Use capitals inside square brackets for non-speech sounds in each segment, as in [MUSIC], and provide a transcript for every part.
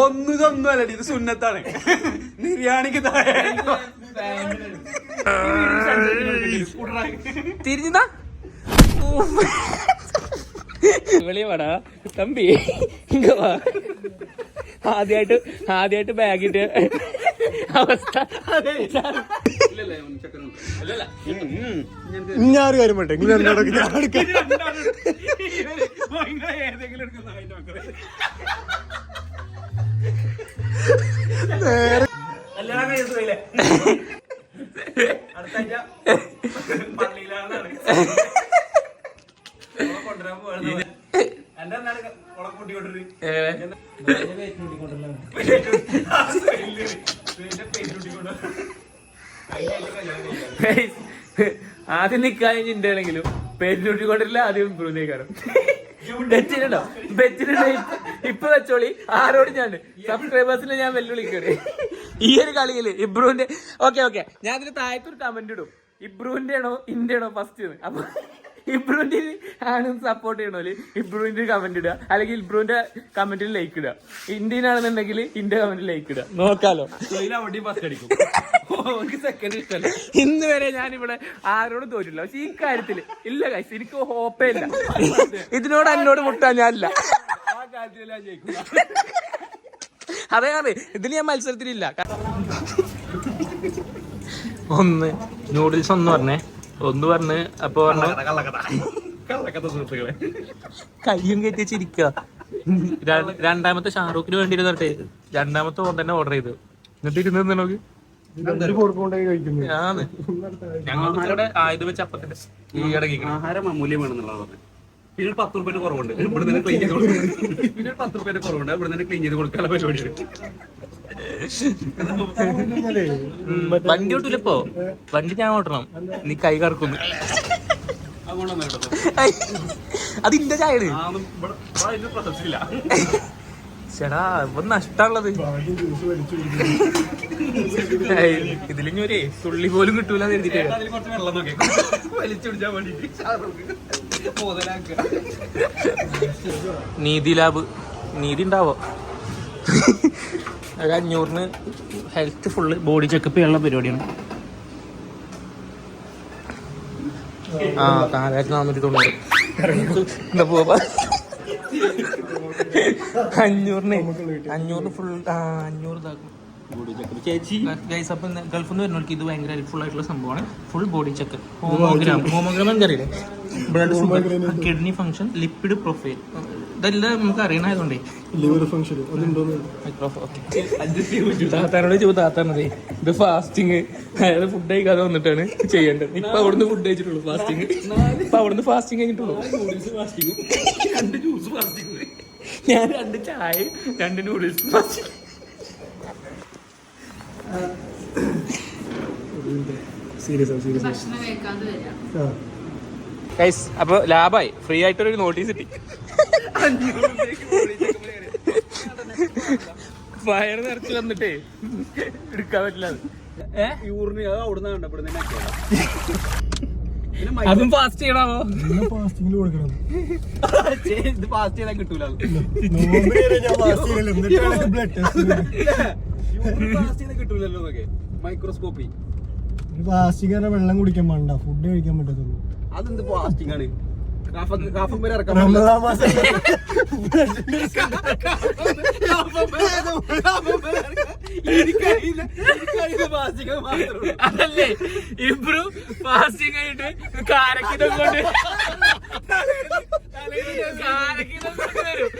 ഒന്നും ഇതൊന്നും അല്ലടി ഇത് സുന്നത്താണ്. ബിരിയാണിക്ക് താഴെ. തമ്പി ഇങ്ങവാ ആദ്യമായിട്ട് ആദ്യായിട്ട് ബാഗിട്ട് അവസ്ഥ. ഞാൻ ഒരു കാര്യം പറ്റേ ഇങ്ങനെ ഞാൻ എടുക്കാം കൊണ്ടുവരാൻ ആദ്യം നിക്കാൻ ചിന്തയാണെങ്കിലും പെരുന്നൂട്ടി ആദ്യം ഇമ്പ്രൂവ് കാരണം ബെറ്റിനുണ്ടോ ബെറ്റിനുണ്ടോ ഇപ്പൊ വെച്ചോളി. ആരോട് ഞാൻ. സബ്സ്ക്രൈബേഴ്സിനെ ഞാൻ വെല്ലുവിളിക്കണേ ഈ ഒരു കളിയിൽ ഇബ്രുവിന്റെ ഓക്കെ ഓക്കെ ഞാൻ അതിന് താഴത്തൊരു കമന്റ് ഇടും. ഇബ്രുവിന്റെ ആണോ ഇന്റെ ആണോ ഫസ്റ്റ് അപ്പൊ ഇബ്രുവിന്റെ ആണ് സപ്പോർട്ട് ചെയ്യണോൽ. ഇബ്രുവിന്റെ കമന്റ് ഇടുക. അല്ലെങ്കിൽ ഇബ്രുവിന്റെ കമന്റിൽ ലൈക്ക് ഇടുക. ഇന്ത്യൻ ആണെന്നുണ്ടെങ്കിൽ ഇന്ത്യ കമന്റിൽ ലൈക്ക് ഇടുക. നോക്കാലോ. സെക്കൻഡ് ഇഷ്ടമല്ല ഇന്ന് വരെ ഞാൻ ഇവിടെ ആരോടും തോറ്റില്ല പക്ഷെ ഈ കാര്യത്തിൽ ഇല്ല കൈസ് എനിക്ക് ഹോപ്പേ ഇല്ല. ഇതിനോട് എന്നോട് മുട്ടാൻ ഞാനില്ല. അതെ അതെ. ഇതിൽ ഞാൻ മത്സരത്തിലില്ല ഒന്ന് നൂഡിൽസ് ഒന്ന് പറഞ്ഞേ. ഒന്ന് പറഞ്ഞ് അപ്പൊ പറഞ്ഞു? കയ്യും കയറ്റി വെച്ചിരിക്ക രണ്ടാമത്തെ ഷാറൂഖിന് വേണ്ടി ഇരുന്നെ രണ്ടാമത്തെ ഓൺ തന്നെ ഓർഡർ ചെയ്തു. എന്നിട്ട് ഇരുന്ന് നോക്ക് ആണ് ഞങ്ങളുടെ ആയുധ വെച്ച് അപ്പത്തിന്റെ ഈ ഇടയ്ക്ക് ആഹാരം അമൂല്യമാണെന്നുള്ളത് പിന്നെ പത്ത് റുപ്യ കുറവുണ്ട്. ഇവിടെ നിന്ന് ക്ലീൻ ചെയ്ത് പിന്നെ പത്ത് റുപ്യ കുറവുണ്ട്. ഇവിടെ നിന്ന് ക്ലീൻ ചെയ്ത് കൊടുക്കാനുള്ള പരിപാടിയാണ്. വണ്ടി ഓട്ടില്ലപ്പോ വണ്ടി ഞാൻ ഓട്ടണം. നീ കൈ കറക്കുന്നു. അത് ഇന്റെ ചായയാണ്. ചേടാ ഇപ്പൊ നഷ്ടമുള്ളത് ഇതിലിനി ഒരേ തുള്ളി പോലും കിട്ടൂല നീതി ലാബ്. നീതി ഉണ്ടാവോ? ഒരു അഞ്ഞൂറിന് ഹെൽത്ത് ഫുള്ള് ബോഡി ചെക്കപ്പ് ചെയ്യാനുള്ള പരിപാടിയാണ്. ആ നാലായിരത്തി നാനൂറ്റി തൊണ്ണൂറ്. എന്താ പോവാ? അഞ്ഞൂറിന് അഞ്ഞൂറിന് ഫുൾ ആ അഞ്ഞൂറ് ഇതാക്കും. ചേച്ചി? ഗൈസ് അപ്പം ഗൾഫിൽ നിന്ന് വരുന്നവർക്ക് ഇത് ഭയങ്കര ഹെൽപ്ഫുൾ ആയിട്ടുള്ള സംഭവമാണ്. Full body check hemogram hemogram എനിക്കറിയില്ലേ blood sugar kidney function lipid profile ഇതെല്ലാം നമുക്ക് അറിയണായതുകൊണ്ടേ ലിവർ ഫംഗ്ഷൻ താത്താനോട് ചോദിച്ചു താത്താനതേ ഇത് ഫാസ്റ്റിങ് അയാൾ ഫുഡ് കഴിക്കാതെ വന്നിട്ടാണ് ചെയ്യേണ്ടത്. ഇപ്പൊ അവിടുന്ന് ഫുഡ് കഴിച്ചിട്ടുള്ളൂ ഫാസ്റ്റിങ് ഇപ്പൊ അവിടുന്ന് ഫാസ്റ്റിംഗ് കഴിഞ്ഞിട്ടുള്ളൂ. രണ്ട് ജ്യൂസ് ഞാൻ രണ്ട് ചായ രണ്ട് നൂഡിൽസ് സീരിയസ് സീരിയസ് ഗൈസ് അപ്പൊ ലാഭായി. ഫ്രീ ആയിട്ടൊരു നോട്ടീസ് കിട്ടി. വയറ് നിറച്ച് വന്നിട്ടേ എടുക്കാൻ പറ്റില്ല യൂറിന് അത് അവിടുന്ന് കണ്ടപ്പെടുന്ന അതും ഫാസ്റ്റ് ചെയ്യണമോ ഫാസ്റ്റിംഗിൽ കൊടുക്കണം. ഇത് ഫാസ്റ്റ് ചെയ്താൽ കിട്ടൂല നോമ്പ് ഞാൻ ഫാസ്റ്റ് ചെയ്യലില്ല. ബ്ലഡ് ടെസ്റ്റ് യൂറിൻ ഫാസ്റ്റ് ചെയ്താൽ കിട്ടൂലല്ലോ മൈക്രോസ്കോപ്പി ഫാസ്റ്റിംഗ് വെള്ളം കുടിക്കാൻ വേണ്ട ഫുഡ് കഴിക്കാൻ പറ്റത്തുള്ളൂ. അതെന്ത് ഫാസ്റ്റിംഗ് ആണ്? അതല്ലേ? ഇബ്രു ഫാസ്റ്റിംഗ് കഴിഞ്ഞിട്ട് കാരക്കിതം കൊണ്ട് കാരക്കിതം കൊണ്ട് വരും.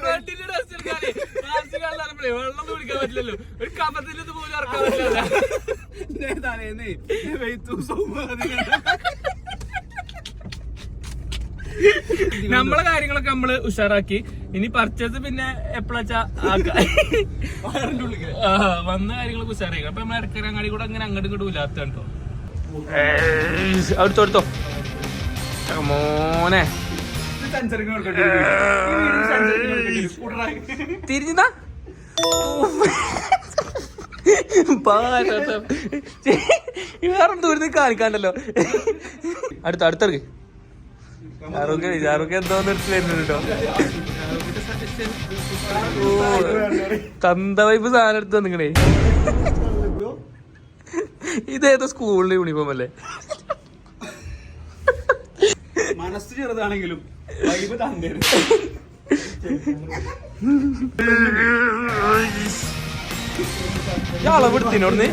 ബ്ലഡിന്റെ ടെസ്റ്റ് എടുക്കാനേ ഫാസ്റ്റിംഗ് ആണെന്നറിയുമ്പോഴേ വെള്ളം കുടിക്കാൻ പറ്റില്ലല്ലോ. ഒരു കപത്തിൽ ഇത് പോലും ഇറക്കാൻ പറ്റില്ല. തലേന്ന് വെയ്ത്തു സൗമ്യ [LAUGHS] നമ്മളെ കാര്യങ്ങളൊക്കെ നമ്മൾ ഉഷാറാക്കി. ഇനി പർച്ചേസ് പിന്നെ എപ്പോഴാച്ചാ വന്ന കാര്യങ്ങളൊക്കെ ഉഷാറാക്കി അപ്പൊ നമ്മൾ ഇടക്കരങ്ങാടി കൂടെ അങ്ങനെ അങ്ങോട്ടും ഇങ്ങോട്ടും ഇല്ലാത്ത കേട്ടോ അടുത്തോ അടുത്തോ മോനെ. തിരിഞ്ഞാ [LAUGHS] വേറെ ദൂരത്ത് കാണിക്കാണ്ടല്ലോ. അടുത്ത അടുത്തർക്ക് ഷാറൂഖ് ഷാറൂഖ് എന്തോന്ന് എടുത്ത് വരുന്നുണ്ട് തന്ത വൈപ്പ് സാധനം എടുത്ത് നിങ്ങളെ ഇതേതോ സ്കൂളിലെ യൂണിഫോം അല്ലേ? മനസ്സ് ചെറുതാണെങ്കിലും വൈബ് തന്റെ ഈ അളവെടുത്തിനോടുന്ന്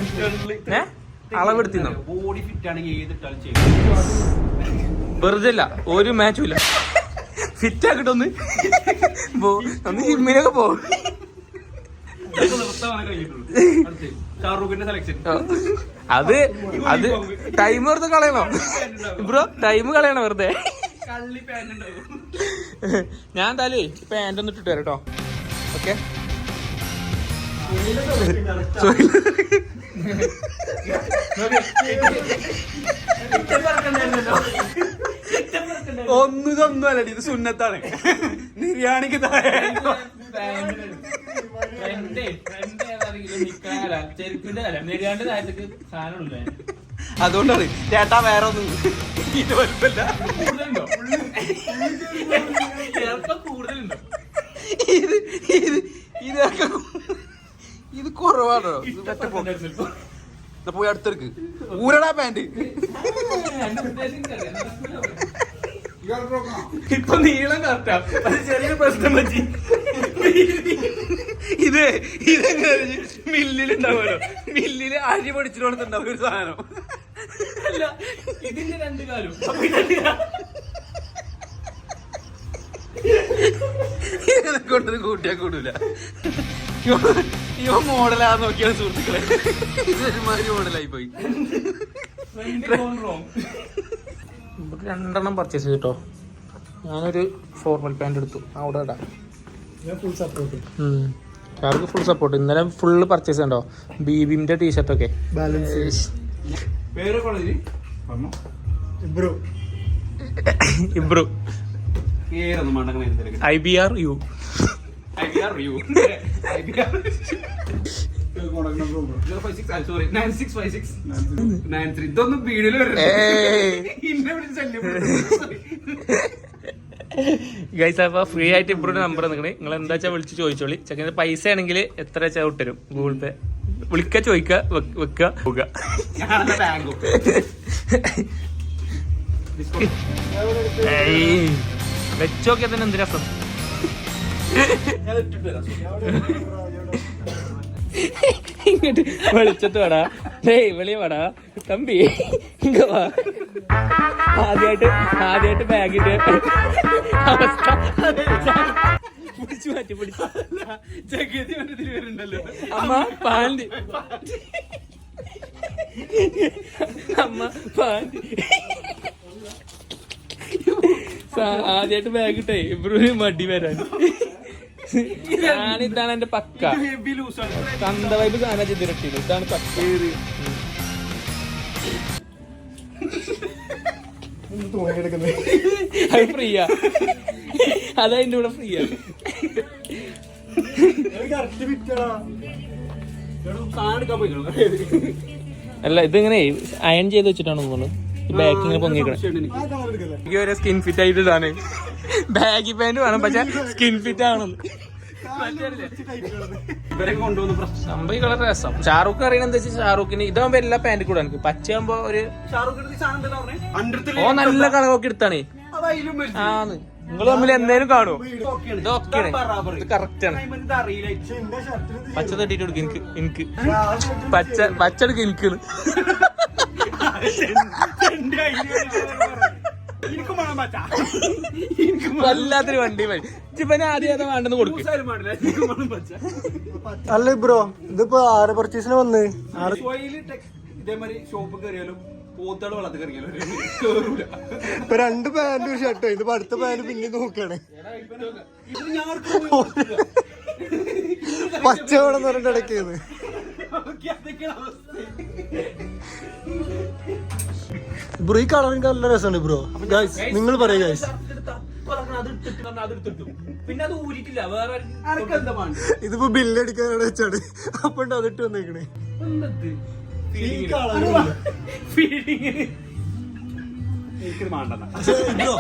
ഏ? അളവെടുത്തിന്നോ? ബോഡി ഫിറ്റ് ആണെങ്കിൽ ഏതിട്ടാലും ചെയ്യും. വെറുതെ അല്ല ഒരു മാച്ചും ഇല്ല. ഫിറ്റ് ആക്കിട്ടൊന്ന് പോ- ഒന്ന് ജിമ്മിനൊക്കെ പോ. അത് അത് ടൈം വെറുതെ കളയണോ? ബ്രോ ടൈം കളയണോ വെറുതെ? ഞാൻ എന്തായാലും പാന്റ് ഒന്ന് ഇട്ടിട്ട് വരാം കേട്ടോ ഓക്കെ ഒന്നും ഇതൊന്നും അല്ല ഇത് സുന്നത്താണ്. ബിരിയാണിക്ക് അതുകൊണ്ടാണ് ചേട്ടാ വേറെ ഒന്നും ഇത് വലുപ്പല്ല ഇത് ഇത് ഇതൊക്കെ ഇത് കുറവാണോ? ഇത് പോയി അടുത്തെടുക്ക്. ഊരടാ പാന്റ് ഇപ്പൊ നീളം കറക്റ്റാ ചെറിയ പ്രശ്നം പറ്റി. ഇത് ഇതെങ്ങനെ മില്ലിലുണ്ടാവുമല്ലോ. മില്ലിൽ അരി പൊടിച്ചിട്ടുണ്ടാവും ഒരു സാധനം. അല്ല ഇതിന്റെ രണ്ട് കാലും. കൊണ്ടൊന്നും കൂട്ടിയാ കൂടൂല. ഇവ- മോഡലാ നോക്കിയാണ് സുഹൃത്തുക്കളെ. ഇതൊരുമാതിരി മോഡലായി പോയി നമുക്ക് രണ്ടെണ്ണം പർച്ചേസ് ചെയ്തിട്ടോ ഞാനൊരു ഫോർമൽ പാന്റ് എടുത്തു. അവിടെ ഇടാം. ഞാൻ ഫുൾ സപ്പോർട്ട് കാർക്ക് ഫുൾ സപ്പോർട്ട് ഇന്നലെ ഫുള്ള് പർച്ചേസ് ഉണ്ടോ ബീബിന്റെ ടീഷർട്ടൊക്കെ ബാലൻസ് ഇബ്രു. മണ്ടങ്ങനെ I B R U. I B R U. I B R. [LAUGHS] ഇതൊന്നും വീഡിയോയിൽ ഗൈസ് [LAUGHS] അപ്പൊ ഫ്രീ ആയിട്ട് ഇപ്പോഴും നമ്പർ നിങ്ങൾ നിങ്ങൾ എന്താ വെച്ചാൽ വിളിച്ച് ചോദിച്ചോളി. ചെക്കന്റെ പൈസ ആണെങ്കിൽ എത്ര വെച്ചാൽ വിട്ടരും ഗൂഗിൾ പേ വിളിക്ക ചോദിക്ക വെക്ക- ഏയ്. വെച്ചോക്കിയാ തന്നെ എന്ത് ഇങ്ങോട്ട് വെളിച്ചത്ത് വേടാ. ഡേയ് വെളിയ വേടാ. തമ്പി ഇങ്ങ വാ. ആദ്യമായിട്ട് ആദ്യമായിട്ട് ബാഗിന്റെ അവസ്ഥ. പിടിച്ചു മാറ്റി പിടിച്ചു ജഗതി വരുന്നുണ്ടല്ലോ അമ്മ പാണ്ടി അമ്മ പാണ്ടി ആദ്യമായിട്ട് ബാഗ് ഇട്ടേ. ഇബ്രു മടി വരാൻ. ഞാനിതാണ് എന്റെ പക്ക. കന്ത വൈബ് സാധനം ചിതിരട്ടിയത് ഇതാണ് പക്ക. അത് ഫ്രീയാ. അതതിന്റെ കൂടെ ഫ്രീയാ. അല്ല ഇതിങ്ങനെ അയൺ ചെയ്ത് വെച്ചിട്ടാണ് തോന്നുന്നു ഈ പൊങ്ങിക്കണം എനിക്ക് വരെ സ്കിൻ ഫിറ്റ് ആയിട്ടാണ് ബാഗി പാന്റ് വേണം പക്ഷെ സ്കിൻ ഫിറ്റ് ആവണം. സംഭവം കളർ രസം. ഷാറൂഖ് അറിയണ എന്താ വെച്ചാൽ ഷാറൂഖിന് ഇതാകുമ്പോ എല്ലാ പാന്റ് കൂടെ എനിക്ക്. പച്ചയാകുമ്പോ ഒരു ഓ നല്ല കളറൊക്കെ എടുത്താണ്. ആന്ന്. നിങ്ങൾ തമ്മിൽ എന്തേലും കാണുമോ ഇത് ഓക്കെയാണ് ഇത് കറക്റ്റ് ആണ്. പച്ച തട്ടിട്ട് കൊടുക്കും എനിക്ക് എനിക്ക്. പച്ച പച്ച എടുക്കും എനിക്ക് വല്ലാത്തൊരു വണ്ടി മതി ഇവന് ആദ്യം ഏതാ വേണ്ടെന്ന് കൊടുക്കും. അല്ല ബ്രോ ഇതിപ്പോ ആറ് പർച്ചേസിന് വന്ന്? ഇതേമാതിരി ഷോപ്പ് കയറിയാലും വെള്ളത്തിൽ രണ്ട് പാന്റ് ഒരു ഷർട്ടോ ഇത് അടുത്ത പാന്റ് പിന്നെ നോക്കണേ. ഇത് ഞാൻ ആർക്കും പോയി പച്ച വേണം എന്ന് പറഞ്ഞിട്ട് ഇടയ്ക്കുന്നത് ബ്രോ ഈ കളറിന് നല്ല രസമാണ് ബ്രോ ഗൈസ് നിങ്ങൾ പറയുക ഗൈസ് പിന്നെ അത് ഊരിട്ടില്ല വേറെ അനക്കെന്താ വേണ്ട ഇതിപ്പോ ബില്ല് അടിക്കാനാണ് വെച്ചാണ് അപ്പൊ ഉണ്ട് അതിട്ട് വന്നേക്കണേ. ബ്രോ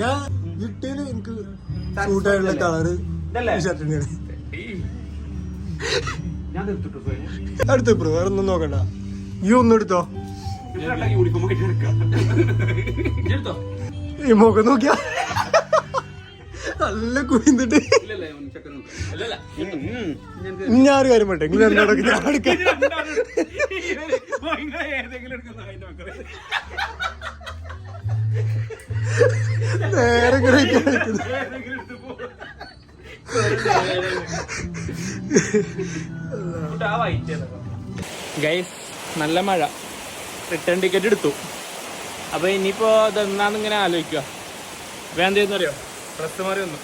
ഞാൻ ഇട്ടേൽ എനിക്ക് സൂട്ടായിട്ടുള്ള കളറ് ഷർട്ട് അടുത്ത് ബ്രോ വേറെ ഒന്നും നോക്കണ്ട. ഈ ഒന്നും എടുത്തോ. യൂണിഫോം ഈ മുഖം നോക്കിയ? നല്ല കുഴിന്നിട്ട് ഞാൻ ഒരു കാര്യം പറ്റേ നിങ്ങൾ രണ്ടോടൊക്കെ ഞാൻ എടുക്കാം നേരെ കളിക്കുന്നു. ഗൈസ് നല്ല മഴ. റിട്ടേൺ ടിക്കറ്റ് എടുത്തു. അപ്പൊ ഇനിയിപ്പോ അതെന്നാന്ന് ഇങ്ങനെ ആലോചിക്കുക അപ്പൊ ഞാൻ എന്ത് അറിയോ ഡ്രസ് മാറി വന്നു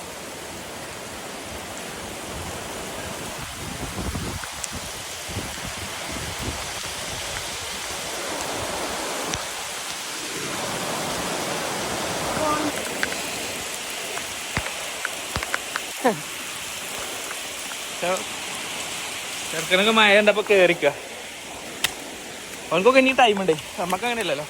ചെറുക്കനൊക്കെ മഴ ഉണ്ടപ്പോ കേറിക്ക അവനക്കൊക്കെ ഇനി ടൈം ഉണ്ട്. നമ്മക്ക് അങ്ങനെയല്ലല്ലോ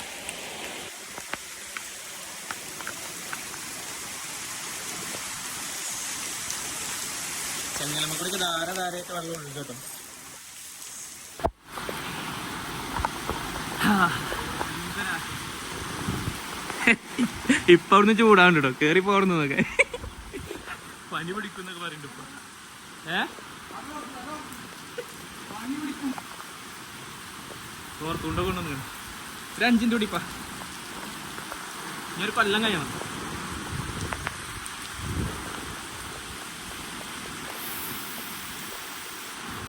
ചെങ്ങലമ്മക്കൂടെ ധാര ധാരയായിട്ട് വെള്ളം ഒഴുകും കേട്ടോ. ഇപ്പൊ അവിടുന്ന് ചൂടാണ്ട് കേട്ടോ. കേറി പോടുന്നതൊക്കെ പനി പിടിക്കുന്നൊക്കെ പറയുന്നുണ്ട് ഇപ്പൊ. ഏ? തോർത്തുണ്ടോ കൊണ്ടുവന്നു ഒരു അഞ്ചിന്റെ കൂടിപ്പാ ഇനി ഒരു കൊല്ലം കഴിയണം.